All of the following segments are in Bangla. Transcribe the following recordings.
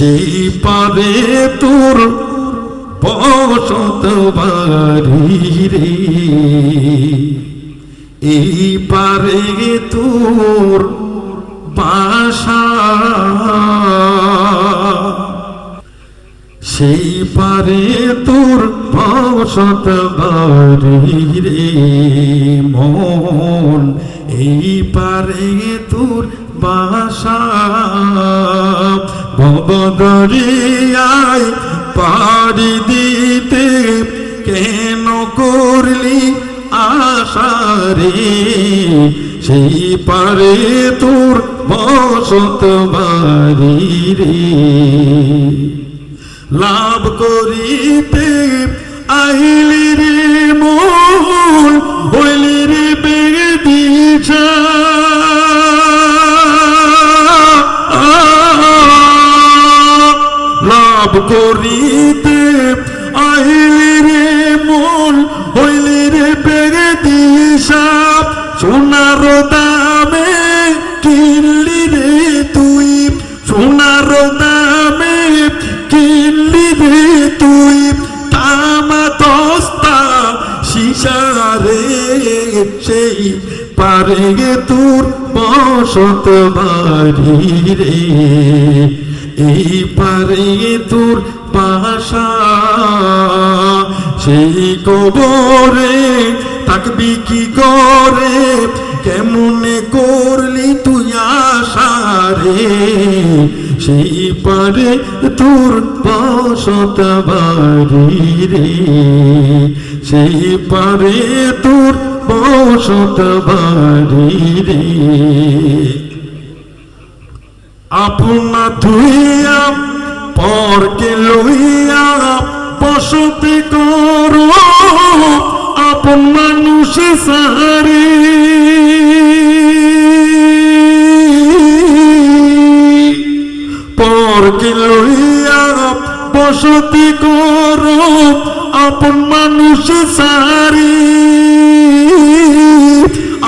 সেই পারে তোর বসত বাড়ি এই পারে তোর বাসা। সেই পারে তোর বসত বাড়ি রে। মন এই পারে তোর বাসা ভবদরিয়ায় পাড়ি দিতে। কেন করলি আশারে সেই পারে তোর বসত বাড়ি রে। লাভ করিতে আইলি লাভ করিতে আইলি রে মন, হইলি রে পেরে বেদিছা সোনার দামে কিনলি রে তুই। সোনার দামে কিনলি রে তুই। তামা দস্তা শিশারে সেই পারে তোর বসত বাড়ি রে। এই পারে তোর বাসা, সেই কবরে থাকবি কি করে? কেমনে করলি তুই আশা রে? সেই পারে তোর বসত বাড়ি রে। সেই পারে তোর বসত বাড়ি রে। আপনা ধুইয়া, পরকে লইয়া বসতি করো, আপন মানুষ সারে। পরকে লইয়া বসতি করো, আপন মানুষ সারি।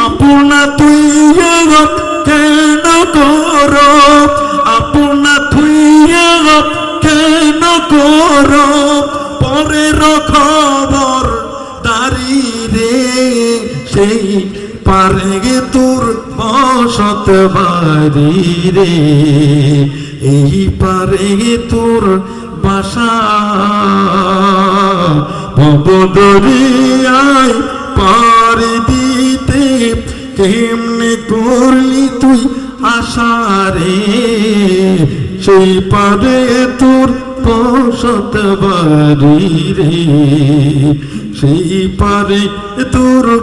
আপনা তুই সেই পারে তোর বসত বাড়ি রে। এই পারে তোর বাসা। ভবদরিয়ায় পারে দিতে কেমনে করলি তুই আশা রে? সেই পারে তোর বসত বাড়ি রে। সেই পারে তোর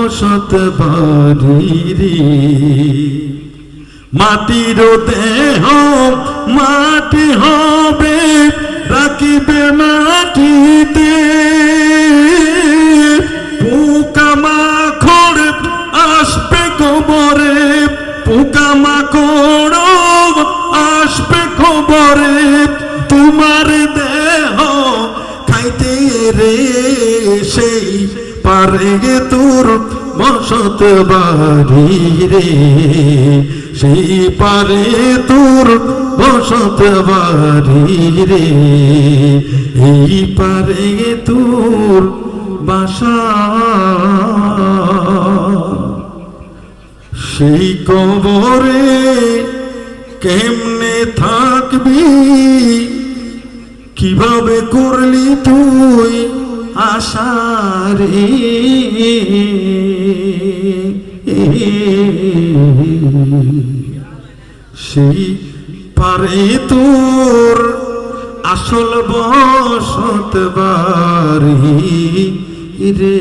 বসত বাড়ি রে মাটির দেহ, মাটি হবে, রাখিবে মাটিতে। পোকা মাখড় আসবে কবরে, পোকা মাকড় আসবে খবরে তোমার দেহ খাইতে রে সেই পারে তোর বসত বাড়ি রে। সেই পারে তোর বসত বাড়ি রে। এই পারে তোর বাসা। সেই কবরে কেমনে থাকবি? কীভাবে করলি তুই আশারে। সেই পারে তোর আসল বসত বাড়ি রে।